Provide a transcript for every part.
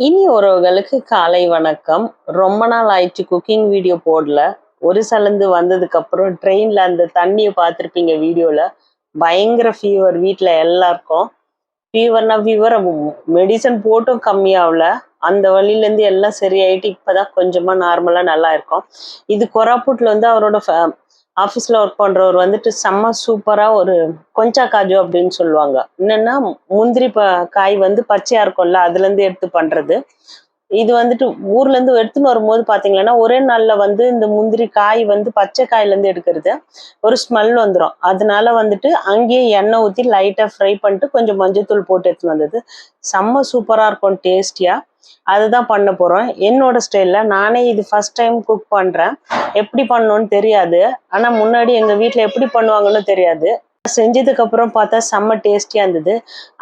இனி உறவுகளுக்கு காலை வணக்கம். ரொம்ப நாள் ஆயிடுச்சு குக்கிங் வீடியோ போடல. ஒரு சலந்து வந்ததுக்கு அப்புறம் ட்ரெயின்ல அந்த தண்ணியை பார்த்துருப்பீங்க வீடியோல பயங்கர ஃபீவர் வீட்டில் எல்லாருக்கும். ஃபீவர்னா ஃபீவர் மெடிசன் போட்டும் கம்மியாகல. அந்த வழியிலேருந்து எல்லாம் சரியாயிட்டு இப்போதான் கொஞ்சமா நார்மலாக நல்லா இருக்கும். இது கொராப்புட்ல வந்து அவரோட ஆஃபீஸில் ஒர்க் பண்ணுறவர் வந்துட்டு செம்ம சூப்பராக ஒரு கொஞ்சா காஜு அப்படின்னு சொல்லுவாங்க. என்னென்னா முந்திரி ப காய் வந்து பச்சையாக இருக்கும்ல அதுலேருந்து எடுத்து பண்ணுறது இது வந்துட்டு ஊர்லேருந்து எடுத்துன்னு வரும்போது பார்த்தீங்கன்னா ஒரே நாளில் வந்து இந்த முந்திரி காய் வந்து பச்சை காயிலேருந்து எடுக்கிறது. ஒரு ஸ்மெல் வந்துடும் அதனால வந்துட்டு அங்கேயே எண்ணெய் ஊற்றி லைட்டாக ஃப்ரை பண்ணிட்டு கொஞ்சம் மஞ்சத்தூள் போட்டு எடுத்துன்னு வந்தது. செம்ம சூப்பராக இருக்கும் டேஸ்டியா அதுதான் பண்ண போகிறோம் என்னோட ஸ்டைலில் நானே இது ஃபஸ்ட் டைம் குக் பண்ணுறேன் எப்படி பண்ணணும்னு தெரியாது. ஆனால் முன்னாடி எங்கள் வீட்டில் எப்படி பண்ணுவாங்கன்னு தெரியாது. செஞ்சதுக்கு அப்புறம் பார்த்தா செம்ம டேஸ்டியாக இருந்தது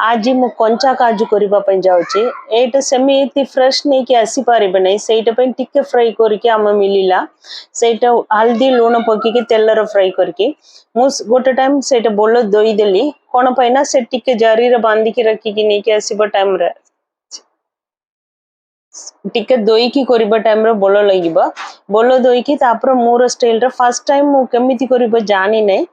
ஆஜி மு கொஞ்சா காஜு கொரிபா பஞ்சாவுச்சு ஏட்டு செம்மி தி ஃப்ரெஷ் நெய்க்கு அசிப்பாரி பண்ணை ସେଇଟା ପାଇଁ ଟିକେ ଫ୍ରାଏ କରିକି ଆମେ ମିଳିଲା ସେଇଟା ହଳଦୀ ଲୁଣ ପକେଇକି ତେଲରେ ଫ୍ରାଏ କରିକି ମୁଁ ଗୋଟେ ଟାଇମ୍ ସେଇଟା ବୋଲ ଧୋଇଦେଲି କ'ଣ ପାଇଁ ନା ସେ ଟିକେ ଜାରିରେ ବାନ୍ଧିକି ରଖିକି ନେଇକି ଆସିବା ଟାଇମ୍ରେ ଟିକେ ଧୋଇକି କରିବା ଟାଇମ୍ରେ ଭଲ ଲାଗିବ ଭଲ ଧୋଇକି ତାପରେ ମୋର ଷ୍ଟାଇଲ୍ରେ ଫାର୍ଷ୍ଟ ଟାଇମ୍ ମୁଁ କେମିତି କରିବ ଜାଣିନାହିଁ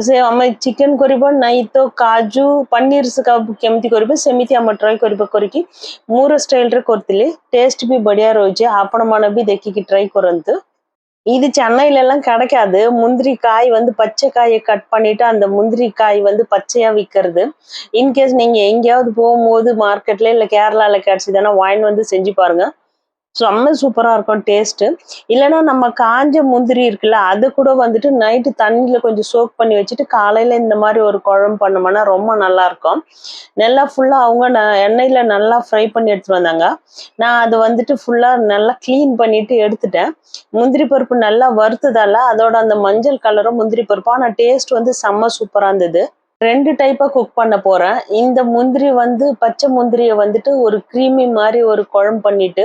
ସେ ଆମେ ଚିକେନ୍ କରିବ ନାଇଁ ତ କାଜୁ ପନିର କେମିତି କରିବେ ସେମିତି ଆମେ ଟ୍ରାଏ କରିବା କରିକି ମୋର ଷ୍ଟାଇଲ୍ରେ କରିଥିଲି ଟେଷ୍ଟ ବି ବଢ଼ିଆ ରହୁଛି ଆପଣମାନେ ବି ଦେଖିକି ଟ୍ରାଏ କରନ୍ତୁ இது சென்னையில எல்லாம் கிடைக்காது முந்திரி காய் வந்து பச்சை காயை கட் பண்ணிட்டு அந்த முந்திரி காய் வந்து பச்சையா விற்கிறது இன்கேஸ் நீங்க எங்கேயாவது போகும்போது மார்க்கெட்ல இல்ல கேரளால கிடைச்சதுன்னா வாங்கி வந்து செஞ்சு பாருங்க செம்ம சூப்பராக இருக்கும் டேஸ்ட்டு இல்லைன்னா நம்ம காஞ்ச முந்திரி இருக்குல்ல அது கூட வந்துட்டு நைட்டு தண்ணியில் கொஞ்சம் சோக் பண்ணி வச்சுட்டு காலையில் இந்த மாதிரி ஒரு குழம்பு பண்ணோம்னா ரொம்ப நல்லா இருக்கும். நல்லா ஃபுல்லாக அவங்க ந எண்ணெயில் நல்லா ஃப்ரை பண்ணி எடுத்துகிட்டு வந்தாங்க. நான் அதை வந்துட்டு ஃபுல்லாக நல்லா க்ளீன் பண்ணிட்டு எடுத்துட்டேன். முந்திரி பருப்பு நல்லா வறுத்ததால அதோட அந்த மஞ்சள் கலரும் முந்திரி பருப்பு. ஆனால் டேஸ்ட் வந்து செம்ம சூப்பராக இருந்தது. ரெண்டு டைப்பாக குக் பண்ண போகிறேன் இந்த முந்திரி வந்து பச்சை முந்திரியை வந்துட்டு ஒரு க்ரீமி மாதிரி ஒரு குழம்பு பண்ணிட்டு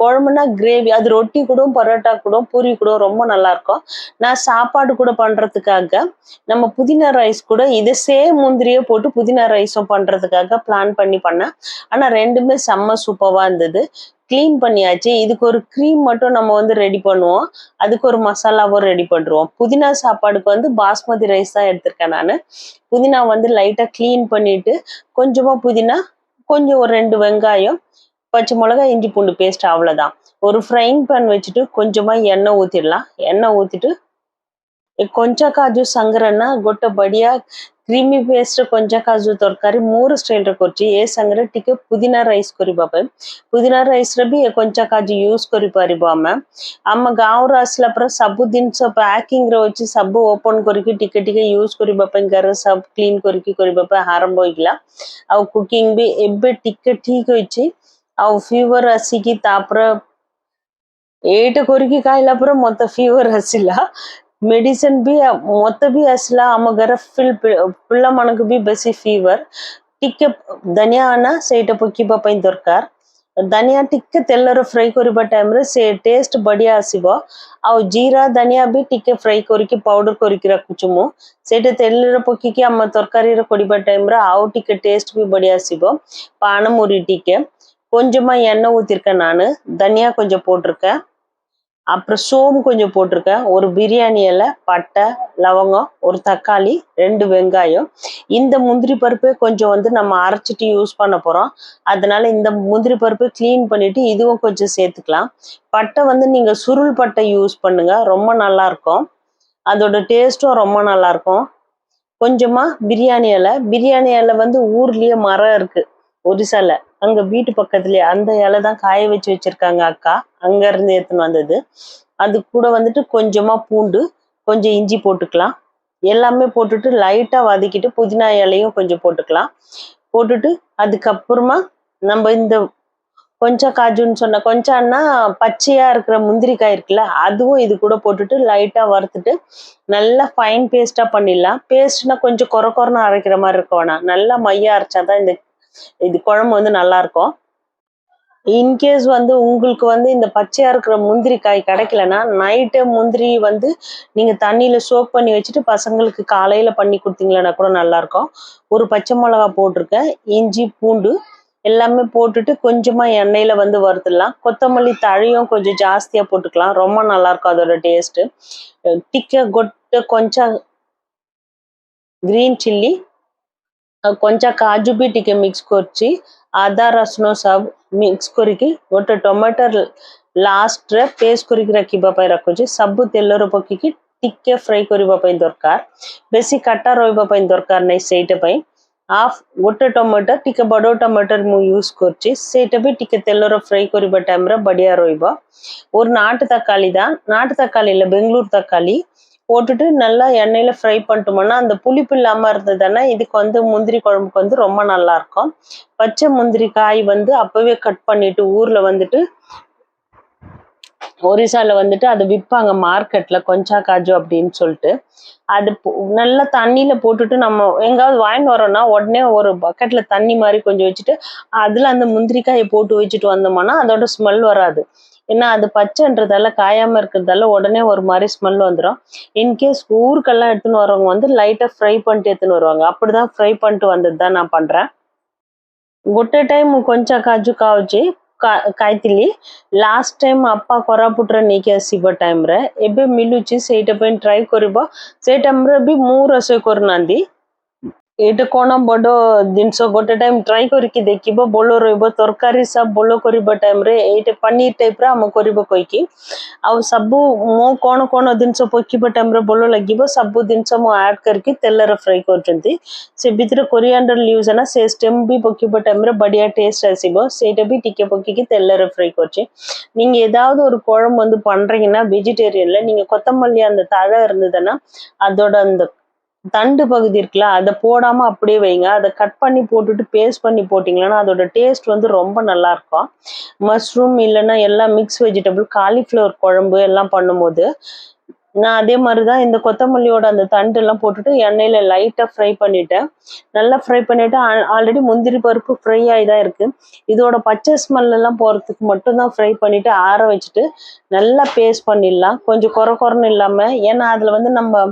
குழம்புனா கிரேவி அது ரொட்டி கூட பரோட்டா கூட பூரி கூட ரொம்ப நல்லா இருக்கும் நான் சாப்பாடு கூட பண்ணுறதுக்காக நம்ம புதினா ரைஸ் கூட இதை சேம் முந்திரியை போட்டு புதினா ரைஸும் பண்ணுறதுக்காக பிளான் பண்ணி பண்ணேன். ஆனால் ரெண்டுமே செம்ம சூப்பராக இருந்தது. க்ளீன் பண்ணியாச்சு. இதுக்கு ஒரு க்ரீம் மட்டும் நம்ம வந்து ரெடி பண்ணுவோம். அதுக்கு ஒரு மசாலாவும் ரெடி பண்ணுறோம் புதினா சாப்பாடுக்கு வந்து பாஸ்மதி ரைஸ் தான் எடுத்திருக்கேன் நான். புதினா வந்து லைட்டாக க்ளீன் பண்ணிட்டு கொஞ்சமாக புதினா கொஞ்சம் ஒரு ரெண்டு வெங்காயம் பச்சை மிளகா இஞ்சி பூண்டு பேஸ்ட் அவ்வளோதான் ஒரு ஃப்ரைங் பேன் வச்சுட்டு கொஞ்சமாக எண்ணெய் ஊற்றிடலாம் எண்ணெய் ஊற்றிட்டு ಕೊಂಚ ಕಾಜು ಸಂಗ್ರನ ಗೊಟ್ಟ ಬಡಿಯ କ୍ରିମି ପେଷ୍ଟରେ କଞ୍ଚା କାଜୁ ତରକାରୀ ମୋର ଷ୍ଟାଇଲରେ କରିଛି ଏ ସାଙ୍ଗରେ ଟିକେ ପୁଦିନା ରାଇସ୍ କରିବା ପାଇଁ ପୁଦିନା ରାଇସ୍ରେ ବି ଏ କଞ୍ଚା କାଜୁ ୟୁଜ୍ କରିପାରିବ ଆମେ ଆମ ଗାଁରୁ ଆସିଲା ପରେ ସବୁ ଜିନିଷ ପ୍ୟାକିଂରେ ଅଛି ସବୁ ଓପନ୍ କରିକି ଟିକେ ଟିକେ ୟୁଜ୍ କରିବା ପାଇଁ ଗାଁରେ ସବୁ କ୍ଲିନ୍ କରିକି କରିବା ପାଇଁ ଆରମ୍ଭ ହୋଇଗଲା ଆଉ କୁକିଂ ବି ଏବେ ଟିକେ ଠିକ୍ ହୋଇଛି ଆଉ ଫିଭର ଆସିକି ତାପରେ ଏଇଟା କରିକି ଖାଇଲା ପରେ ମୋତେ ଫିଭର ଆସିଲା ମେଡିସିନ ବି ମତେ ବି ଆସିଲା ଆମ ଘରେ ପିଲାମାନଙ୍କୁ ବି ବେଶୀ ଫିଭର ଟିକେ ଧନିଆ ଆନା ସେଇଟା ପକେଇବା ପାଇଁ ଦରକାର ଧନିଆ ଟିକେ ତେଲରେ ଫ୍ରାଇ କରିବା ଟାଇମ୍ରେ ସେ ଟେଷ୍ଟ ବଢ଼ିଆ ଆସିବ ଆଉ ଜିରା ଧନିଆ ବି ଟିକେ ଫ୍ରାଇ କରିକି ପାଉଡର କରିକି ରଖୁଛୁ ମୁଁ ସେଇଟା ତେଲରେ ପକେଇକି ଆମ ତରକାରୀରେ କରିବା டைம்ல ଆଉ ଟିକେ டேஸ்ட் ବି ବଢ଼ିଆ ଆସିବ பானமுறி ଟିକେ கொஞ்சமாக எண்ணெய் ஊற்றிருக்கேன் நான் தனியா கொஞ்சம் போட்டிருக்கேன் அப்புறம் சோம்பு கொஞ்சம் போட்டிருக்கேன். ஒரு பிரியாணி இலை பட்டை லவங்கம் ஒரு தக்காளி ரெண்டு வெங்காயம். இந்த முந்திரி பருப்பே கொஞ்சம் வந்து நம்ம அரைச்சிட்டு யூஸ் பண்ண போகிறோம் அதனால இந்த முந்திரி பருப்பு க்ளீன் பண்ணிட்டு இதுவும் கொஞ்சம் சேர்த்துக்கலாம். பட்டை வந்து நீங்கள் சுருள் பட்டை யூஸ் பண்ணுங்க. ரொம்ப நல்லா இருக்கும். அதோட டேஸ்ட்டும் ரொம்ப நல்லா இருக்கும். கொஞ்சமாக பிரியாணி இலை. பிரியாணி இலை வந்து ஊர்லேயே மரம் இருக்குது ஒரிசாவில் அங்க வீட்டு பக்கத்துலயே அந்த இலை தான் காய வச்சு வச்சிருக்காங்க அக்கா. அங்க இருந்து எடுத்துன்னு வந்தது. அது கூட வந்துட்டு கொஞ்சமா பூண்டு கொஞ்சம் இஞ்சி போட்டுக்கலாம். எல்லாமே போட்டுட்டு லைட்டா வதக்கிட்டு புதினா இலையும் கொஞ்சம் போட்டுக்கலாம். போட்டுட்டு அதுக்கப்புறமா நம்ம இந்த கொஞ்சம் காஜுன்னு சொன்ன கொஞ்சம்னா பச்சையா இருக்கிற முந்திரிக்காய் இருக்குல்ல அதுவும் இது கூட போட்டுட்டு லைட்டா வறுத்துட்டு நல்லா ஃபைன் பேஸ்டா பண்ணிடலாம். பேஸ்ட்னா கொஞ்சம் குறை குறைன்னு அரைக்கிற மாதிரி இருக்கும் வேணாம் நல்லா மையா அரைச்சாதான் இந்த இது குழம்பு வந்து நல்லா இருக்கும் இன்கேஸ் வந்து உங்களுக்கு வந்து இந்த பச்சையாக இருக்கிற முந்திரி காய் கிடைக்கலன்னா நைட்டு முந்திரி வந்து நீங்க தண்ணியில சோப் பண்ணி வச்சுட்டு பசங்களுக்கு காலையில் பண்ணி கொடுத்தீங்களன்னா கூட நல்லா இருக்கும் ஒரு பச்சை மிளகா போட்டிருக்கேன் இஞ்சி பூண்டு எல்லாமே போட்டுட்டு கொஞ்சமாக எண்ணெயில் வந்து வறுத்துடலாம். கொத்தமல்லி தழையும் கொஞ்சம் ஜாஸ்தியாக போட்டுக்கலாம். ரொம்ப நல்லா இருக்கும் அதோட டேஸ்ட்டு டிக்க கொட்டை கொஞ்சம் கிரீன் சில்லி ಕೊಂಚ ಕಾಜು ಬಿಟ್ಟಿಗೆ ಮಿಕ್ಸ್ ಕೊರ್ಚಿ ಆದಾ ರಸ್ನೋ ಸಬ್ ಮಿಕ್ಸ್ ಕೊರಿಕಿ ಒಟ್ಟು ಟೊಮೆಟೊ ಲಾಸ್ಟ್ ರೆ ಪೇಸ್ಟ್ ಕೊರಿಕಿ ರಖಿಬಾ ಪಾಯಿ ರಖುಚಿ ಸಬ್ಬು ତେଲର ପକେଇକି ଟିକେ ଫ୍ରାଏ କରିବା ପାଇଁ ଦରକାର ବେଶୀ କାଟା ରହିବା ପାଇଁ ଦରକାର ନାହିଁ ସେଇଟା ପାଇଁ ହାଫ୍ ଗୋଟେ ଟମାଟୋ ଟିକେ ବଡ଼ ଟମାଟୋ ମୁଁ ୟୁଜ୍ କରୁଛି ସେଇଟା ବି ଟିକେ ତେଲର ଫ୍ରାଏ କରିବା ଟାଇମ୍ରେ ବଢ଼ିଆ ରହିବ ஒரு நாட்டு தக்காளி தான் நாட்டு தக்காளி இல்லை பெங்களூர் தக்காளி போட்டுட்டு நல்லா எண்ணெயில் ஃப்ரை பண்ணிட்டோம்னா அந்த புளிப்பு இல்லாம இருந்ததுன்னா இதுக்கு வந்து முந்திரி குழம்புக்கு வந்து ரொம்ப நல்லா இருக்கும் பச்சை முந்திரி காய் வந்து அப்பவே கட் பண்ணிட்டு ஊர்ல வந்துட்டு ஒரிசால வந்துட்டு அதை விற்பாங்க மார்க்கெட்ல கொஞ்சா காஜு அப்படின்னு சொல்லிட்டு. அது நல்லா தண்ணியில் போட்டுட்டு நம்ம எங்காவது வாங்கிட்டு வரோம்னா உடனே ஒரு பக்கெட்ல தண்ணி மாதிரி கொஞ்சம் வச்சுட்டு அதுல அந்த முந்திரிக்காயை போட்டு வச்சுட்டு வந்தோம்னா அதோட ஸ்மெல் வராது. ஏன்னா அது பச்சைன்றதால காயாம இருக்கிறதால உடனே ஒரு மாதிரி ஸ்மெல் வந்துடும் இன்கேஸ் ஊருக்கெல்லாம் எடுத்துன்னு வரவங்க வந்து லைட்டா ஃப்ரை பண்ணிட்டு எடுத்துன்னு வருவாங்க அப்படிதான் ஃப்ரை பண்ணிட்டு வந்தது தான் நான் பண்றேன் ଗୋଟେ ଟାଇମ୍ କଞ୍ଚା କାଜୁ ଖାଉଛି କା- ଖାଇଥିଲି ଲାଷ୍ଟ ଟାଇମ୍ ଆପା କୋରାପୁଟରେ ନେଇକି ଆସିବା ଟାଇମ୍ରେ ଏବେ ମିଳୁଛି ସେଇଟା ପାଇଁ ଟ୍ରାଏ କରିବ ସେଇ ଟାଇମ୍ରେ ବି ମୁଁ ରୋଷେଇ କରୁନାହାନ୍ତି ଏଇଟା କଣ ବଡ ଜିନିଷ ଗୋଟେ ଟାଇମ୍ ଟ୍ରାଏ କରିକି ଦେଖିବ ଭଲ ରହିବ ତରକାରୀ ସବୁ ଭଲ କରିବା ଟାଇମ୍ରେ ଏଇଟା ପନିର ଟାଇପ୍ର ଆମ କରିବ କହିକି ଆଉ ସବୁ ମୁଁ କଣ କଣ ଜିନିଷ ପକେଇବା ଟାଇମ୍ରେ ଭଲ ଲାଗିବ ସବୁ ଜିନିଷ ମୁଁ ଆଡ୍ କରିକି ତେଲରେ ଫ୍ରାଏ କରୁଛନ୍ତି ସେ ଭିତରେ କୋରିଆଣ୍ଡର ଲିଭ୍ସ ନା ସେ ஸ்டெம் ବି ପକେଇବା டைம்ல ବଢିଆ டேஸ்ட் ଆସିବ ସେଇଟା ବି ଟିକେ ପକେଇକି ତେଲରେ ஃப்ரை କରୁଛି நீங்க ஏதாவது ஒரு குழம்பு வந்து பண்றீங்கன்னா வெஜிடேரியன்ல நீங்க கொத்தமல்லி அந்த தழை இருந்ததுன்னா அதோட அந்த தண்டு பகுதி இருக்குல்ல அதை போடாம அப்படியே வைங்க. அதை கட் பண்ணி போட்டுட்டு பேஸ்ட் பண்ணி போட்டிங்கன்னா அதோட டேஸ்ட் வந்து ரொம்ப நல்லா இருக்கும். மஷ்ரூம் இல்லைன்னா எல்லாம் மிக்ஸ் வெஜிடபிள் காலிஃப்ளவர் குழம்பு எல்லாம் பண்ணும்போது நான் அதே மாதிரி தான் இந்த கொத்தமல்லியோட அந்த தண்டு எல்லாம் போட்டுட்டு எண்ணெயில லைட்டா ஃப்ரை பண்ணிட்டேன். நல்லா ஃப்ரை பண்ணிட்டு ஆல்ரெடி முந்திரி பருப்பு ஃப்ரை ஆகி தான் இருக்கு. இதோட பச்சை ஸ்மெல் எல்லாம் போறதுக்கு மட்டும் தான் ஃப்ரை பண்ணிட்டு ஆற வச்சுட்டு நல்லா பேஸ்ட் பண்ணிடலாம். கொஞ்சம் குறை குறைன்னு இல்லாம ஏன்னா அதுல வந்து நம்ம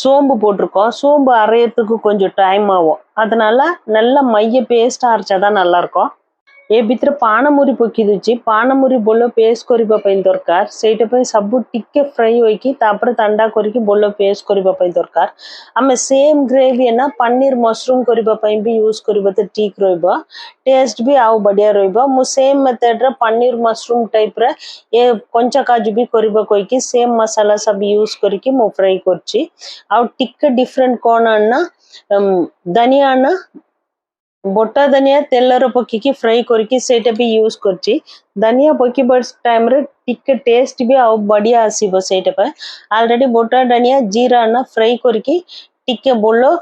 சோம்பு போட்டிருக்கோம். சோம்பு அரையறதுக்கு கொஞ்சம் டைம் ஆகும். அதனால நல்லா மைய பேஸ்ட்டாக அரைச்சா தான் நல்லாயிருக்கும் ଏ ଭିତରେ ପାଣମୁରି ପକେଇ ଦଉଛି ପାଣମୁରି ବୋଲ ପେଷ୍ଟ କରିବା ପାଇଁ ଦରକାର ସେଇଟା ପାଇଁ ସବୁ ଟିକେ ଫ୍ରାଇ ହୋଇକି ତାପରେ ତାଣ୍ଡା କରିକି ବୋଲ ପେଷ୍ଟ କରିବା ପାଇଁ ଦରକାର ଆମେ ସେମ୍ ଗ୍ରେଭି ନା ପନିର ମସରୁମ କରିବା ପାଇଁ ବି ୟୁଜ୍ କରିବା ତ ଠିକ ରହିବ ଟେଷ୍ଟ ବି ଆଉ ବଢିଆ ରହିବ ମୁଁ ସେମ୍ ମେଥଡରେ ପନିର ମସରୁମ ଟାଇପ୍ରେ ଏ କଞ୍ଚା କାଜୁ ବି କରିବା କହିକି ସେମ୍ ମସଲା ସବୁ ୟୁଜ୍ କରିକି ମୁଁ ଫ୍ରାଇ କରୁଛି ଆଉ ଟିକେ ଡିଫରେଣ୍ଟ କ'ଣ ନା ଧନିଆ ନା ବୋଟା ଧନିଆ ତେଲରେ ପକେଇକି ଫ୍ରାଏ କରିକି ସେଇଟା ବି ୟୁଜ୍ କରିଛି ଧନିଆ ପକେଇବା ଟାଇମ୍ରେ ଟିକେ ଟେଷ୍ଟ ବି ଆଉ ବଢ଼ିଆ ଆସିବ ସେଇଟା ପାଇଁ ଅଲରେଡ଼ି ବୋଟା ଧନିଆ ଜିରା ନା ଫ୍ରାଏ କରିକି ଟିକେ ବୋଲ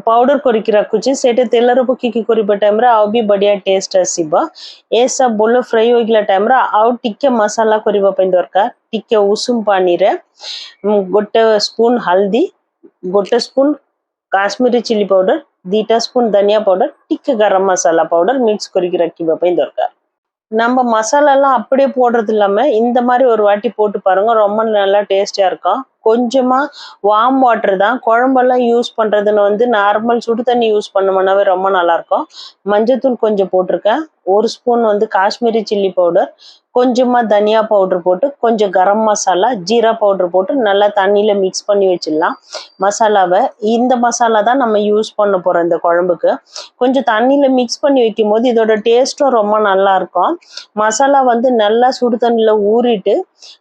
ପାଉଡର କରିକି ରଖୁଛି ସେଇଟା ତେଲରେ ପକେଇକି କରିବା ଟାଇମ୍ରେ ଆଉ ବି ବଢ଼ିଆ ଟେଷ୍ଟ ଆସିବ ଏସବୁ ବୋଲ ଫ୍ରାଏ ହୋଇଗଲା ଟାଇମ୍ରେ ଆଉ ଟିକେ ମସଲା କରିବା ପାଇଁ ଦରକାର ଟିକେ ଉଷୁମ ପାଣିରେ ଗୋଟେ ସ୍ପୁନ୍ ହଳଦୀ ଗୋଟେ ସ୍ପୁନ୍ କାଶ୍ମୀରୀ ଚିଲି ପାଉଡର দুইটা স্পুন தனியா பவுடர் டிக்க கரம் மசாலா பவுடர் மிக்ஸ் குறிக்கி ரக்கி வைப்பையும் தோற்கார் நம்ம மசாலாலாம் அப்படியே போடுறது இல்லாமல் இந்த மாதிரி ஒரு வாட்டி போட்டு பாருங்க ரொம்ப நல்லா டேஸ்டியாக இருக்கும். கொஞ்சமாக வார்ம் வாட்டர் தான். குழம்பெல்லாம் யூஸ் பண்ணுறதுன்னு வந்து நார்மல் சுடு தண்ணி யூஸ் பண்ணோம்னாவே ரொம்ப நல்லாயிருக்கும் மஞ்சத்தூள் கொஞ்சம் போட்டிருக்கேன். ஒரு ஸ்பூன் வந்து காஷ்மீரி சில்லி பவுடர் கொஞ்சமாக தனியா பவுடர் போட்டு கொஞ்சம் கரம் மசாலா ஜீரா பவுடர் போட்டு நல்லா தண்ணியில் மிக்ஸ் பண்ணி வச்சிடலாம். மசாலாவை இந்த மசாலா தான் நம்ம யூஸ் பண்ண போகிறோம் இந்த குழம்புக்கு. கொஞ்சம் தண்ணியில் மிக்ஸ் பண்ணி வைக்கும் போது இதோட டேஸ்ட்டும் ரொம்ப நல்லா இருக்கும். மசாலா வந்து நல்லா சுடு தண்ணியில் ஊறிட்டு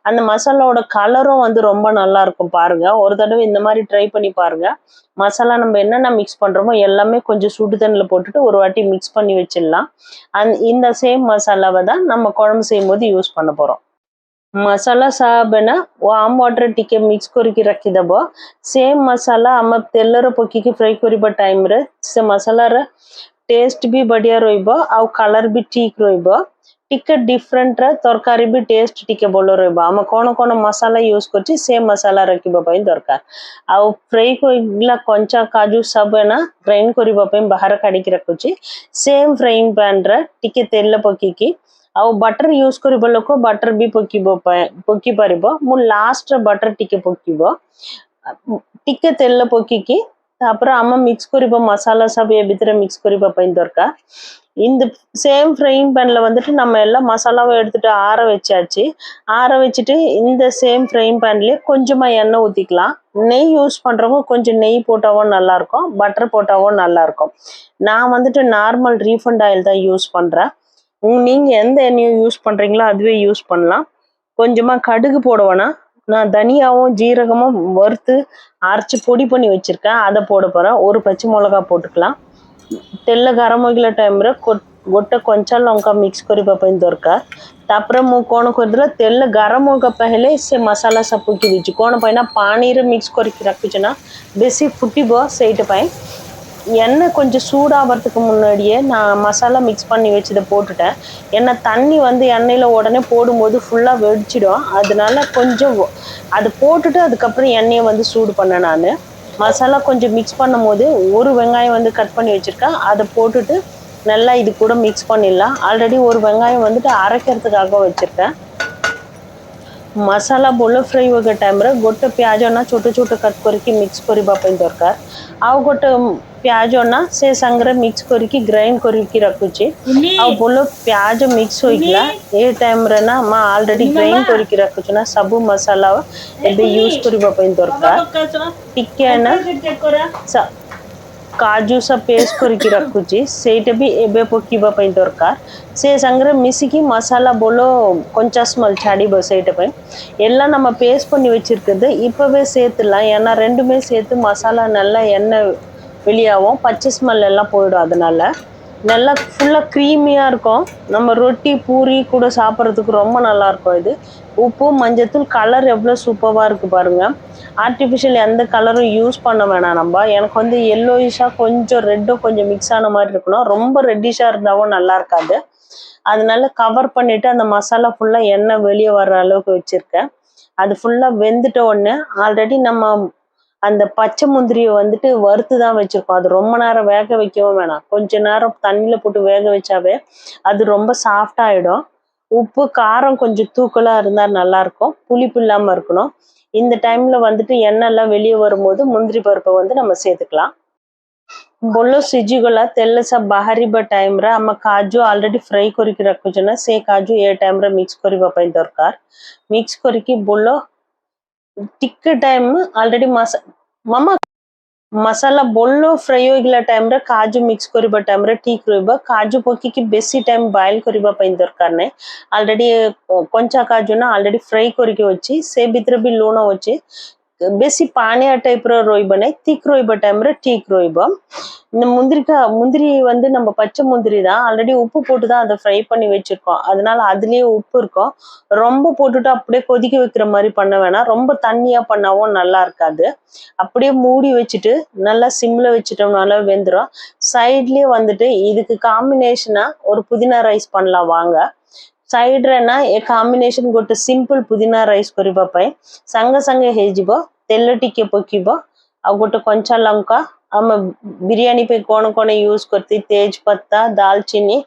அந்த மசாலாவோட கலரும் வந்து ரொம்ப நல்லா இருக்கும் பாருங்க. ஒரு தடவை இந்த மாதிரி ட்ரை பண்ணி பாருங்க. மசாலா நம்ம என்னென்ன மிக்ஸ் பண்ணுறோமோ எல்லாமே கொஞ்சம் சுடு தண்ணியில் போட்டுட்டு ஒரு வாட்டி மிக்ஸ் பண்ணி வச்சிடலாம். அந் இந்த சேம் மசாலாவை தான் நம்ம குழம்பு செய்யும் போது யூஸ் பண்ண போகிறோம் ಮಸಾಲ ಸಾಬೆನ ವಾಮ್ ವಾಟರ್ ಟಿಕೆ ಮಿಕ್ಸ್ ಕೊರಿಕಿ ರಕ್ಕಿದಬ ಸೇಮ್ ಮಸಾಲ ಅಮ್ಮ ತೆಲ್ಲರ ಪಕ್ಕಿಗೆ ಫ್ರೈ ಕೊರಿಬ ಟೈಮ್ ರೆ ಸೆ ಮಸಾಲಾರ ಟೇಸ್ಟ್ ಬಿ ಬಡಿಯ ರೋಯ್ಬ ಅವು ಕಲರ್ ಬಿ ಠೀಕ್ ರೋಯ್ಬ ରହିବ ଟିକେ ଡିଫରେଣ୍ଟର ତରକାରୀ ବି ଟେଷ୍ଟ ଟିକେ ଭଲ ରହିବ ଆମେ କ'ଣ କ'ଣ ମସଲା ୟୁଜ୍ କରୁଛି ସେ ମସଲା ରଖିବା ପାଇଁ ଦରକାର ଆଉ ଫ୍ରାଇ କରିଲା କଞ୍ଚା କାଜୁ ସବୁ ନା ଗ୍ରାଇଣ୍ଡ କରିବା ପାଇଁ ବାହାର କାଢିକି ରଖୁଛି ସେମ୍ ଫ୍ରାଇଂ ପ୍ୟାନ୍ରେ ଟିକେ ତେଲ ପକେଇକି ଆଉ ବଟର ୟୁଜ୍ କରିବା ଲୋକ ବଟର ବି ପକେଇବ ପା- ପକେଇ ପାରିବ ମୁଁ ଲାଷ୍ଟରେ ବଟର ଟିକେ ପକେଇବ ଟିକେ ତେଲ ପକେଇକି ତାପରେ ଆମେ ମିକ୍ସ କରିବା மசாலா ସବୁ ଏ ଭିତରେ மிக்ஸ் କରିବା ପାଇଁ ଦରକାର இந்த சேம் ஃப்ரைங் பேனில் வந்துட்டு நம்ம எல்லா மசாலாவும் எடுத்துட்டு ஆற வச்சாச்சு ஆற வச்சுட்டு இந்த சேம் ஃப்ரைங் பேன்லேயே கொஞ்சமாக எண்ணெய் ஊற்றிக்கலாம் நெய் யூஸ் பண்ணுறவங்க கொஞ்சம் நெய் போட்டாவும் நல்லாயிருக்கும் பட்டர் போட்டாவும் நல்லாயிருக்கும் நான் வந்துட்டு நார்மல் ரீஃபண்ட் ஆயில் தான் யூஸ் பண்ணுறேன் நீங்கள் எந்த எண்ணெயை யூஸ் பண்ணுறீங்களோ அதுவே யூஸ் பண்ணலாம் கொஞ்சமாக கடுகு போடுவேன்னா நான் தனியாவும் ஜீரகமும் வறுத்து அரைச்சி பொடி பண்ணி வச்சுருக்கேன் அதை போட போகிறேன் ஒரு பச்சை மிளகா போட்டுக்கலாம் ତେଲ ଗରମ ହେଇଗଲା ଟାଇମ୍ରେ ଗୋଟେ କଞ୍ଚା ଲଙ୍କା ମିକ୍ସ କରିବା ପାଇଁ ଦରକାର ତାପରେ ମୁଁ କ'ଣ କରିଦେଲା ତେଲ ଗରମ ହେବା ହେଲେ ସେ ମସଲା ସବୁ ପକେଇ ଦେଉଛି କ'ଣ ପାଇଁ ନା ପାଣିରେ ମିକ୍ସ କରିକି ରଖୁଛି ନା ବେଶୀ ଫୁଟିବ ସେଇଟା ପାଇଁ எண்ணெய் கொஞ்சம் சூடாகிறதுக்கு முன்னாடியே நான் மசாலா மிக்ஸ் பண்ணி வச்சதை போட்டுட்டேன் ஏன்னா தண்ணி வந்து எண்ணெயில் உடனே போடும்போது ஃபுல்லாக வெடிச்சிடும் அதனால கொஞ்சம் அது போட்டுட்டு அதுக்கப்புறம் எண்ணெயை வந்து சூடு பண்ணேன் நான் மசாலா கொஞ்சம் மிக்ஸ் பண்ணும் போது ஒரு வெங்காயம் வந்து கட் பண்ணி வச்சுருக்கேன் அதை போட்டுட்டு நல்லா இது கூட மிக்ஸ் பண்ணிடலாம் ஆல்ரெடி ஒரு வெங்காயம் வந்துட்டு அரைக்கிறதுக்காக வச்சுருக்கேன் ମସଲା ବୋଲ ଫ୍ରାଇ ହବା ଟାଇମ୍ରେ ଗୋଟେ ପିଆଜ ନା ଛୋଟ ଛୋଟ କଟ୍ କରିକି ମିକ୍ସ କରିବା ପାଇଁ ଦରକାର ଆଉ ଗୋଟେ ପିଆଜ ନା ସେ ସାଙ୍ଗରେ ମିକ୍ସ କରିକି ଗ୍ରାଇଣ୍ଡ କରିକି ରଖୁଛି ଆଉ ବୋଲ ପିଆଜ ମିକ୍ସ ହୋଇଗଲା ଏ ଟାଇମ୍ରେ ନା ମା ଅଲରେଡି ଗ୍ରାଇଣ୍ଡ କରିକି ରଖୁଛି ନା ସବୁ ମସଲା ଏବେ ୟୁଜ୍ କରିବା ପାଇଁ ଦରକାର ଟିକେ ନା ସ- କାଜୁ ସବ ପେଷ୍ଟ କରିକି ରଖୁଛି ସେଇଟା ବି ଏବେ ପକେଇବା ପାଇଁ ଦରକାର ସେ ସାଙ୍ଗରେ ମିଶିକି மசாலா போல கொஞ்சம் ஸ்மெல் சாடிபோ சைட்டை போய் எல்லாம் நம்ம பேஸ்ட் பண்ணி வச்சிருக்கிறது இப்போவே சேர்த்துடலாம் ஏன்னா ரெண்டுமே சேர்த்து மசாலா நல்லா எண்ணெய் வெளியாகும் பச்சை ஸ்மெல் எல்லாம் போயிடும் அதனால. நல்லா ஃபுல்லாக க்ரீமியாக இருக்கும். நம்ம ரொட்டி பூரி கூட சாப்பிட்றதுக்கு ரொம்ப நல்லா இருக்கும் இது. உப்பு மஞ்சத்தூள் கலர் எவ்வளோ சூப்பராக இருக்குது பாருங்கள் ஆர்டிஃபிஷியல் எந்த கலரும் யூஸ் பண்ண வேணாம் நம்ம. எனக்கு வந்து எல்லோயிஷாக கொஞ்சம் ரெட்டும் கொஞ்சம் மிக்ஸ் ஆன மாதிரி இருக்கணும். ரொம்ப ரெட்டிஷாக இருந்தாவும் நல்லா இருக்காது. அதனால கவர் பண்ணிவிட்டு அந்த மசாலா ஃபுல்லாக எண்ணெய் வெளியே வர்ற அளவுக்கு வச்சுருக்கேன். அது ஃபுல்லாக வெந்துட்ட உடனே ஆல்ரெடி நம்ம அந்த பச்சை முந்திரியை வந்துட்டு வறுத்து தான் வச்சுருக்கோம். அது ரொம்ப நேரம் வேக வைக்கவும் வேணாம். கொஞ்ச நேரம் தண்ணியில் போட்டு வேக வச்சாவே அது ரொம்ப சாஃப்டாகிடும் உப்பு காரம் கொஞ்சம் தூக்கலாக இருந்தால் நல்லாயிருக்கும். புளிப்பு இல்லாமல் இருக்கணும். இந்த டைமில் வந்துட்டு எண்ணெய்லாம் வெளியே வரும்போது முந்திரி பருப்பை வந்து நம்ம சேர்த்துக்கலாம். బొల్లో సిజ్జిగల తెల్ల సా బాహరి బ టైమ్ రా అమ్మ కాజు ఆల్రెడీ ఫ్రై కొరికి రఖుచన సే కాజు ఏ టైమ్ రా மிக்ஸ் కొరిబ పై ଟିକେ ଟାଇମ୍ ଅଲରେଡି ମସା ମାମା ମସଲା ବୋଲ ଫ୍ରାଇ ହୋଇଗଲା ଟାଇମ୍ରେ କାଜୁ ମିକ୍ସ କରିବା ଟାଇମ୍ରେ ଠିକ୍ ରହିବ କାଜୁ ପକେଇକି ବେଶୀ ଟାଇମ୍ ବଏଲ୍ କରିବା ପାଇଁ ଦରକାର ନାହିଁ ଅଲରେଡି କଞ୍ଚା କାଜୁ ନା ଅଲରେଡି ଫ୍ରାଇ କରିକି ଅଛି ସେ ଭିତରେ ବି ଲୁଣ ଅଛି ବେଶୀ ପାଣିଆ டைப்ல ରହିବ ନାହିଁ திக் ରହିବ டைம்ல ଠିକ୍ ରହିବ இந்த முந்திரிக்காய் முந்திரி வந்து நம்ம பச்சை முந்திரி தான் ஆல்ரெடி உப்பு போட்டு தான் அதை ஃப்ரை பண்ணி வச்சிருக்கோம் அதனால அதுலயே உப்பு இருக்கும் ரொம்ப போட்டுட்டு அப்படியே கொதிக்க வைக்கிற மாதிரி பண்ண வேணாம் ரொம்ப தண்ணியா பண்ணாவும் நல்லா இருக்காது அப்படியே மூடி வச்சுட்டு நல்லா சிம்ல வச்சுட்டோம்னால வெந்துடும் சைட்லயே வந்துட்டு இதுக்கு காம்பினேஷனா ஒரு புதினா ரைஸ் பண்ணலாம் வாங்க ସାଇଡ୍ରେ ନା ଏ କମ୍ବିନେସନ୍ ଗୋଟେ ସିମ୍ପଲ୍ ପୁଦିନା ରାଇସ୍ କରିବା ପାଇଁ ସାଙ୍ଗେ ସାଙ୍ଗେ ହେଇଯିବ ତେଲ ଟିକେ ପକିବ ଆଉ ଗୋଟେ କଞ୍ଚା ଲଙ୍କା ଆମେ ବିରିୟାନୀ ପାଇଁ କ'ଣ କ'ଣ ୟୁଜ୍ କରିଛି ତେଜପତ୍ତା ଡାଲଚିନି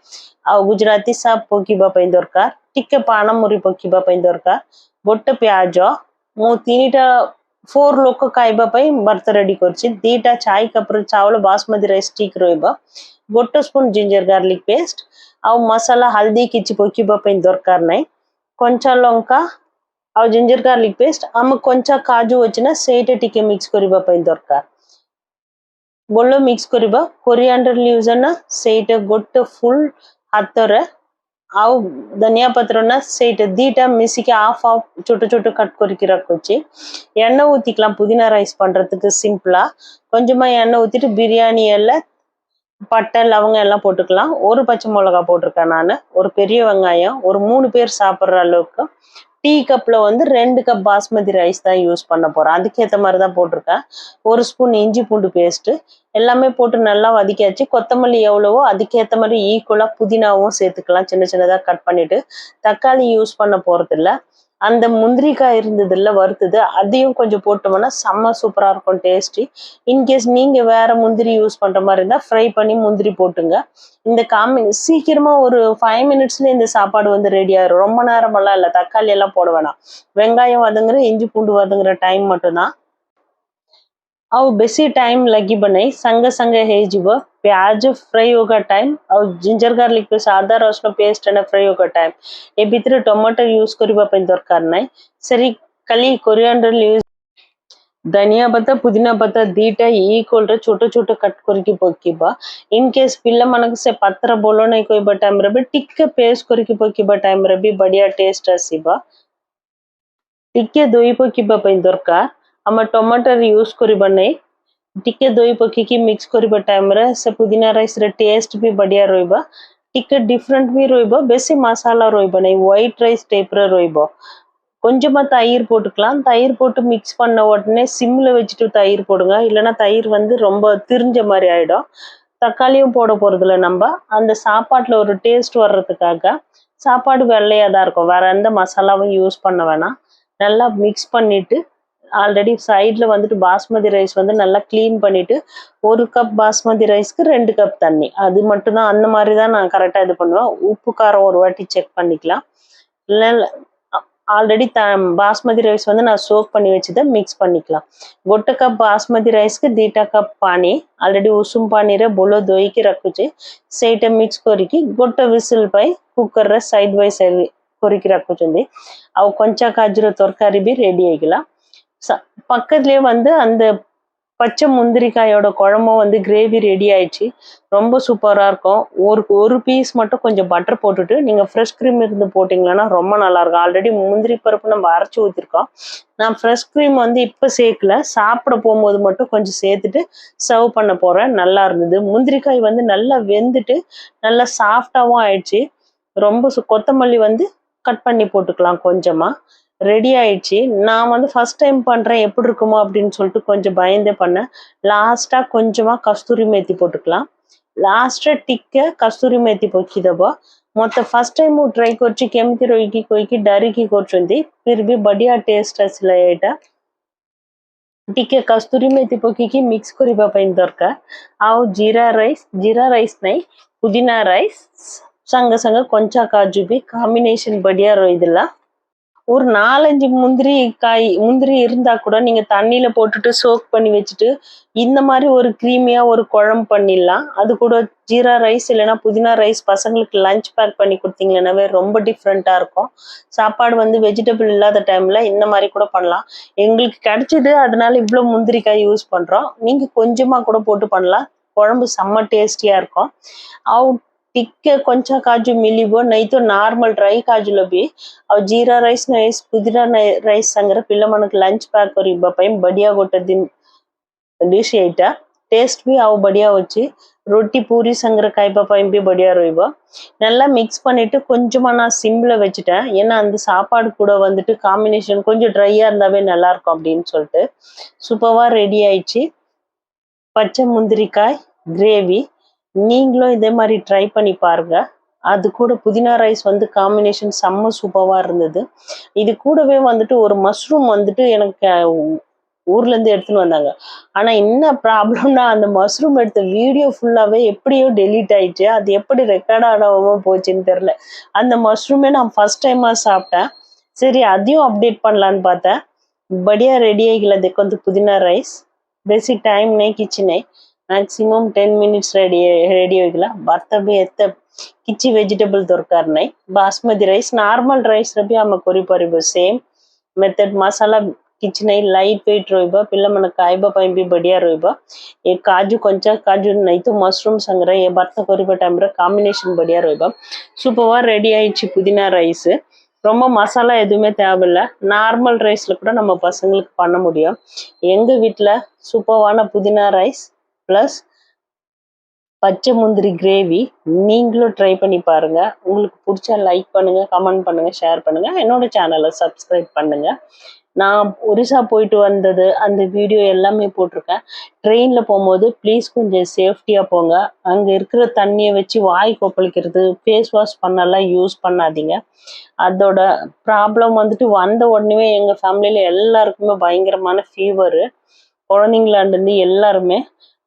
ଆଉ ଗୁଜୁରାତି ସବ ପକିବା ପାଇଁ ଦରକାର ଟିକେ ପାନମୁରି ପକିବା ପାଇଁ ଦରକାର ଗୋଟେ ପିଆଜ ମୁଁ ତିନିଟା ଫୋର୍ ଲୋକ ଖାଇବା ପାଇଁ ଭର୍ତ୍ତା ରେଡି କରିଛି ଦିଟା ଚାଇ କପ୍ର ଚାଉଳ ବାସମତି ରାଇସ୍ ଠିକ୍ ରହିବ ଗୋଟେ ସ୍ପୁନ୍ ଜିଞ୍ଜର ଗାର୍ଲିକ ପେଷ୍ଟ ଆଉ ମସଲା ହଳଦୀ କିଛି ପକିବା ପାଇଁ ଦରକାର ନାହିଁ କଞ୍ଚା ଲଙ୍କା ଆଉ ଜିଞ୍ଜର ଗାର୍ଲିକ ପେଷ୍ଟ ଆମ କଞ୍ଚା କାଜୁ ଅଛି ନା ସେଇଟା ଟିକେ ମିକ୍ସ କରିବା ପାଇଁ ଦରକାର ଭଲ ମିକ୍ସ କରିବା କୋରିଆଣ୍ଡର ଲିଭ୍ସ ନା ସେଇଟା ଗୋଟେ ଫୁଲ୍ ହାତରେ ఆవు ధనియా పత్రన సేట్ தீட்ட மிசிக்கு ஆஃப் ஆஃப் சுட்டு சுட்டு கட் கொறிக்கிறக்கு வச்சு எண்ணெய் ஊற்றிக்கலாம் புதினா ரைஸ் பண்ணுறதுக்கு சிம்பிளாக கொஞ்சமா எண்ணெய் ஊற்றிட்டு பிரியாணி எல்லாம் பட்டை லவங்கம் எல்லாம் போட்டுக்கலாம். ஒரு பச்சை மிளகா போட்டிருக்கேன் நான். ஒரு பெரிய வெங்காயம். ஒரு மூணு பேர் சாப்பிட்ற அளவுக்கு டீ கப்பில் வந்து ரெண்டு கப் பாஸ்மதி ரைஸ் தான் யூஸ் பண்ண போகிறேன் அதுக்கேற்ற மாதிரி தான் போட்டிருக்கேன். ஒரு ஸ்பூன் இஞ்சி பூண்டு பேஸ்ட்டு எல்லாமே போட்டு நல்லா வதக்கியாச்சு. கொத்தமல்லி எவ்வளவோ அதுக்கேற்ற மாதிரி ஈக்குவலாக புதினாவும் சேர்த்துக்கலாம். சின்ன சின்னதாக கட் பண்ணிட்டு தக்காளி யூஸ் பண்ண போகிறதில்ல அந்த முந்திரிக்காய் இருந்ததுல வறுத்தது அதையும் கொஞ்சம் போட்டோம்னா செம்ம சூப்பராக இருக்கும் டேஸ்டி இன்கேஸ் நீங்கள் வேறு முந்திரி யூஸ் பண்ணுற மாதிரி இருந்தால் ஃப்ரை பண்ணி முந்திரி போட்டுங்க. இந்த காமி சீக்கிரமாக ஒரு ஃபைவ் மினிட்ஸ்ல இந்த சாப்பாடு வந்து ரெடி ஆயிரும். ரொம்ப நேரமெல்லாம் இல்லை தக்காளி எல்லாம் போட வேணாம். வெங்காயம் வதங்குற இஞ்சி பூண்டு வதங்குற டைம் மட்டும்தான். ଆଉ ବେଶୀ ଟାଇମ୍ ଲାଗିବ ନାହିଁ ସାଙ୍ଗେ ସାଙ୍ଗେ ହେଇଯିବ ପିଆଜ ଫ୍ରାଏ ହୋଗା ଟାଇମ୍ ଆଉ ଜିଞ୍ଜର ଗାର୍ଲିକ ପେଷ୍ଟ ଅଦା ରସୁଣ ପେଷ୍ଟ ଏଇଟା ଫ୍ରାଏ ହୋଗା ଟାଇମ୍ ଏ ଭିତରେ ଟମାଟର ୟୁଜ୍ କରିବା ପାଇଁ ଦରକାର ନାହିଁ ସେରି ଖାଲି କୋରିଆଣ୍ଡର ୟୁଜ୍ ଧନିଆ ପତ୍ର ପୁଦିନା ପତ୍ର ଦିଟା ଇକ୍ୱାଲରେ ଛୋଟ ଛୋଟ କଟ୍ କରିକି ପକେଇବା ଇନ୍ କେସ୍ ପିଲାମାନଙ୍କୁ ସେ ପାତ୍ର ଭଲ ନାହିଁ କହିବା ଟାଇମ୍ରେ ବି ଟିକେ ପେଷ୍ଟ କରିକି ପକେଇବା ଟାଇମ୍ରେ ବି ବଢ଼ିଆ ଟେଷ୍ଟ ଆସିବ ଟିକେ ଦହି ପକେଇବା ପାଇଁ ଦରକାର ଆମେ ଟମାଟର ୟୁଜ୍ କରିବା ନାହିଁ ଟିକେ ଦହି ପକେଇକି ମିକ୍ସ କରିବା ଟାଇମ୍ରେ ସେ ପୁଦିନା ରାଇସ୍ର ଟେଷ୍ଟ ବି ବଢ଼ିଆ ରହିବ ଟିକେ ଡିଫରେଣ୍ଟ ବି ରହିବ ବେଶୀ ମସାଲା ରହିବ ନାହିଁ ஒயிட் ரைஸ் டைப்ல ରହିବ கொஞ்சமா தயிர் போட்டுக்கலாம் தயிர் போட்டு மிக்ஸ் பண்ண உடனே சிம்ல வச்சுட்டு தயிர் போடுங்க இல்லைன்னா தயிர் வந்து ரொம்ப திரிஞ்ச மாதிரி ஆயிடும் தக்காளியும் போட போறதில்ல நம்ம அந்த சாப்பாட்டுல ஒரு டேஸ்ட் வர்றதுக்காக சாப்பாடு வெள்ளையா தான் இருக்கும் வேற எந்த மசாலாவும் யூஸ் பண்ண வேணாம் நல்லா மிக்ஸ் பண்ணிட்டு ஆல்ரெடி சைடில் வந்துட்டு பாஸ்மதி ரைஸ் வந்து நல்லா க்ளீன் பண்ணிவிட்டு ஒரு கப் பாஸ்மதி ரைஸ்க்கு ரெண்டு கப் தண்ணி. அது மட்டும்தான் அந்த மாதிரி தான் நான் கரெக்டாக இது பண்ணுவேன். உப்பு காரம் ஒரு வாட்டி செக் பண்ணிக்கலாம். இல்லை ஆல்ரெடி த பாஸ்மதி ரைஸ் வந்து நான் சோக் பண்ணி வச்சுதான் மிக்ஸ் பண்ணிக்கலாம். கொட்டை கப் பாஸ்மதி ரைஸ்க்கு தீட்டா கப் பானி ஆல்ரெடி ఉసుం பானீரை బొలో దోయికి ரக்குச்சு. சைட்டை மிக்ஸ் కొరికి கொட்டை விசில் பை కుక్కర్ర సైడ్ பை సైడ్ కొరికి రక్కుచుంది ଆଉ கொஞ்சம் କାଜୁର ତରକାରୀ ବି ରେଡି ହେଇଗଲା பக்கத்துலேயே வந்து அந்த பச்சை முந்திரிக்காயோட குழம்பும் வந்து கிரேவி ரெடி ஆயிடுச்சு. ரொம்ப சூப்பராக இருக்கும். ஒரு ஒரு பீஸ் மட்டும் கொஞ்சம் பட்டர் போட்டுட்டு நீங்கள் ஃப்ரெஷ் க்ரீம் இருந்து போட்டிங்கன்னா ரொம்ப நல்லாயிருக்கும். ஆல்ரெடி முந்திரி பருப்பு நம்ம அரைச்சி ஊற்றிருக்கோம் நான் ஃப்ரெஷ் க்ரீம் வந்து இப்போ சேர்க்கல. சாப்பிட போகும்போது மட்டும் கொஞ்சம் சேர்த்துட்டு சர்வ் பண்ண போகிறேன் நல்லா இருந்தது. முந்திரிக்காய் வந்து நல்லா வெந்துட்டு நல்லா சாஃப்டாகவும் ஆயிடுச்சு. ரொம்ப சு- கொத்தமல்லி வந்து கட் பண்ணி போட்டுக்கலாம் கொஞ்சமாக ரெடி ஆயிடுச்சு நான் வந்து ஃபஸ்ட் டைம் பண்ணுறேன் எப்படி இருக்குமோ அப்படின்னு சொல்லிட்டு கொஞ்சம் பயந்தே பண்ணேன் லாஸ்ட்டாக கொஞ்சமாக கஸ்தூரி மேத்தி போட்டுக்கலாம் లాస్ట్లో టిక్క కస్తూరి మేతి పొక్కిదబో మొత్తం ఫస్ట్ టైం ట్రై కొచ్చి కెమితి రొయ్యకి కొయ్యకి డరీకి కూర్చుంది ఫిర్ బి బడియా టేస్ట్ అసలు ఏట టిక్కే కస్తూరి మేతి పొక్కికి మిక్స్ కొరిబా పైన దొరక ఆవు జీరా రైస్ జీరా రైస్ నై పుదీనా రైస్ సంగ సంగ కొంచెం కాజు బి కాంబినేషన్ బడియా రొయ్యదిలా ஒரு நாலஞ்சு முந்திரி காய் முந்திரி இருந்தா கூட நீங்க தண்ணியில போட்டுட்டு சோக் பண்ணி வச்சுட்டு இந்த மாதிரி ஒரு க்ரீமியா ஒரு குழம்பு பண்ணிடலாம். அது கூட ஜீரா ரைஸ் இல்லைன்னா புதினா ரைஸ் பசங்களுக்கு லஞ்ச் பேக் பண்ணி கொடுத்தீங்கன்னாவே ரொம்ப டிஃப்ரெண்டா இருக்கும். சாப்பாடு வந்து வெஜிடபிள் இல்லாத டைம்ல இந்த மாதிரி கூட பண்ணலாம். எங்களுக்கு கிடைச்சது அதனால இவ்வளோ முந்திரிக்காய் யூஸ் பண்றோம். நீங்க கொஞ்சமா கூட போட்டு பண்ணலாம். குழம்பு செம்ம டேஸ்டியா இருக்கும். அவுட் ತಿಕ್ಕ கொஞ்சம் ಕಾಜು ಮಿಲಿಬೋ ನೈತು நார்மல் ட்ரை ಕಾಜುಲ போய் அவ ஜீரா ரைஸ் ನ ರೈಸ್ ಪುದೀನಾ ரைஸ் ಸಂಗ್ರ பிள்ளை மனக்கு லஞ்ச் பேக் రిబ్బ పై బడియా కొట్ట దిన్ డిష్ ఐట ಟೇಸ್ಟ್ ಬಿ ಅವು ಬಡಿಯಾ வச்சு ரொட்டி பூரி சங்கர காய்ப்பா போய் படியா ரூபா நல்லா மிக்ஸ் பண்ணிட்டு கொஞ்சமா நான் சிம்மில் வச்சுட்டேன். ஏன்னா அந்த சாப்பாடு கூட வந்துட்டு காம்பினேஷன் கொஞ்சம் ட்ரையாக இருந்தாவே நல்லா இருக்கும் அப்படின்னு சொல்லிட்டு. சூப்பர்வா ரெடி ஆயிடுச்சு. பச்சை முந்திரிக்காய் கிரேவி நீங்களும் இதே மாதிரி ட்ரை பண்ணி பாருங்க. அது கூட புதினா ரைஸ் வந்து காம்பினேஷன் செம்ம சூப்பராக இருந்தது. இது கூடவே வந்துட்டு ஒரு மஷ்ரூம் வந்துட்டு எனக்கு ஊர்லேருந்து எடுத்துன்னு வந்தாங்க. ஆனால் என்ன ப்ராப்ளம்னா அந்த மஷ்ரூம் எடுத்த வீடியோ ஃபுல்லாகவே எப்படியோ டெலீட் ஆயிடுச்சு. அது எப்படி ரெக்கார்ட் ஆகாமல் போச்சுன்னு தெரில அந்த மஷ்ரூமே நான் ஃபஸ்ட் டைமாக சாப்பிட்டேன். சரி அதையும் அப்டேட் பண்ணலான்னு பார்த்தேன். ಬಡಿಯ ರೆಡಿ ಆಗಿಲ್ಲ ಅದಕ್ಕೊಂದು ಪುದೀನ ರೈಸ್ ಬೇಸಿಕ್ ಟೈಮ್ನೇ ಕಿಚನೇ maximum ten minutes ready ready అవుతుందిలా భర్త బి ఎత్త కిచ్చి వెజిటబుల్ దొరకారునాయి బాస్మతి రైస్ నార్మల్ రైస్ బి ఆమె కొరి పరిబు సేమ్ మెథడ్ మసాలా కిచ్చినై లైట్ వెయిట్ రోయిబ పిల్ల మన కాయబ పైంపి బడియా రోయిబ ఏ కాజు కొంచెం కాజు నైతు మష్రూమ్ సంగ్ర ఏ భర్త కొరిబ టైమ్ర కాంబినేషన్ బడియా రోయిబ சூப்பராக ரெடி ஆயிடுச்சு புதினா ரைஸ் ரொம்ப மசாலா எதுவுமே தேவையில்லை நார்மல் ரைஸில் கூட நம்ம பசங்களுக்கு பண்ண முடியும் எங்கள் வீட்டில் சூப்பரான புதினா ரைஸ் ப்ளஸ் பச்சை முந்திரி கிரேவி நீங்களும் ட்ரை பண்ணி பாருங்க. உங்களுக்கு பிடிச்சா லைக் பண்ணுங்க கமெண்ட் பண்ணுங்க ஷேர் பண்ணுங்க. என்னோட சேனலை சப்ஸ்கிரைப் பண்ணுங்க. நான் ஒரிசா போயிட்டு வந்தது அந்த வீடியோ எல்லாமே போட்டிருக்கேன். ட்ரெயினில் போகும்போது ப்ளீஸ் கொஞ்சம் சேஃப்டியாக போங்க. அங்கே இருக்கிற தண்ணியை வச்சு வாய் கொப்பளிக்கிறது ஃபேஸ் வாஷ் பண்ணலாம் யூஸ் பண்ணாதீங்க. அதோட ப்ராப்ளம் வந்துட்டு வந்த உடனே எங்கள் ஃபேமிலியில் எல்லாருக்குமே பயங்கரமான ஃபீவரு குழந்தைங்களாண்டருந்து எல்லாருமே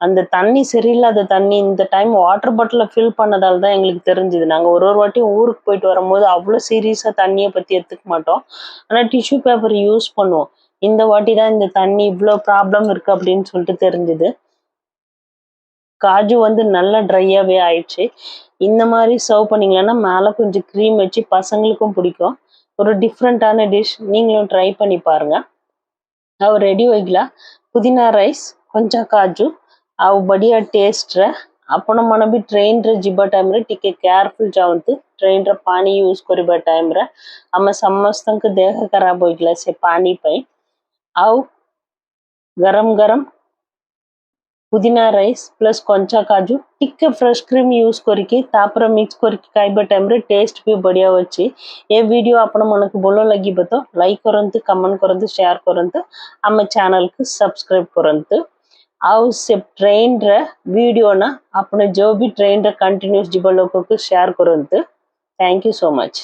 அந்த தண்ணி சரியில்லாத தண்ணி இந்த டைம் வாட்டர் பாட்டிலை ஃபில் பண்ணதால் தான் எங்களுக்கு தெரிஞ்சுது. நாங்கள் ஒரு ஒரு வாட்டியும் ஊருக்கு போயிட்டு வரும்போது அவ்வளோ சீரியஸாக தண்ணியை பற்றி எடுத்துக்க மாட்டோம். ஆனால் டிஷ்யூ பேப்பர் யூஸ் பண்ணுவோம். இந்த வாட்டி தான் இந்த தண்ணி இவ்வளோ ப்ராப்ளம் இருக்குது அப்படின்னு சொல்லிட்டு தெரிஞ்சுது. காஜு வந்து நல்லா ட்ரையாகவே ஆயிடுச்சு. இந்த மாதிரி சர்வ் பண்ணிங்களன்னா மேலே கொஞ்சம் க்ரீம் வச்சு பசங்களுக்கும் பிடிக்கும். ஒரு டிஃப்ரெண்ட்டான டிஷ் நீங்களும் ட்ரை பண்ணி பாருங்கள் அவர் ரெடி வைக்கலாம் புதினா ரைஸ் கொஞ்சம் காஜு ଆଉ ବଢ଼ିଆ ଟେଷ୍ଟର ଆପଣମାନେ ବି ଟ୍ରେନ୍ରେ ଯିବା ଟାଇମ୍ରେ ଟିକେ କେୟାରଫୁଲ୍ ଯାଆନ୍ତୁ ଟ୍ରେନ୍ର ପାଣି ୟୁଜ୍ କରିବା ଟାଇମ୍ରେ ଆମେ ସମସ୍ତଙ୍କ ଦେହ ଖରାପ ହୋଇଗଲା ସେ ପାଣି ପାଇଁ ଆଉ ଗରମ ଗରମ ପୁଦିନା ରାଇସ୍ ପ୍ଲସ୍ କଞ୍ଚା କାଜୁ ଟିକେ ଫ୍ରେଶ୍ କ୍ରିମ୍ ୟୁଜ୍ କରିକି ତାପରେ ମିକ୍ସ କରିକି ଖାଇବା ଟାଇମ୍ରେ ଟେଷ୍ଟ ବି ବଢ଼ିଆ ଅଛି ଏ ଭିଡ଼ିଓ ଆପଣମାନଙ୍କୁ ଭଲ ଲାଗିବ ତ ଲାଇକ୍ କରନ୍ତୁ କମେଣ୍ଟ କରନ୍ତୁ ସେୟାର କରନ୍ତୁ ଆମ ଚ୍ୟାନେଲ୍କୁ ସବସ୍କ୍ରାଇବ୍ କରନ୍ତୁ ଆଉ ସେ ଟ୍ରେନ୍ର ଭିଡ଼ିଓ ନା ଆପଣ ଯେଉଁ ବି ଟ୍ରେନ୍ରେ କଣ୍ଟିନ୍ୟୁସ୍ ଯିବା ଲୋକକୁ ସେୟାର କରନ୍ତୁ ଥ୍ୟାଙ୍କ ୟୁ ସୋ ମଚ୍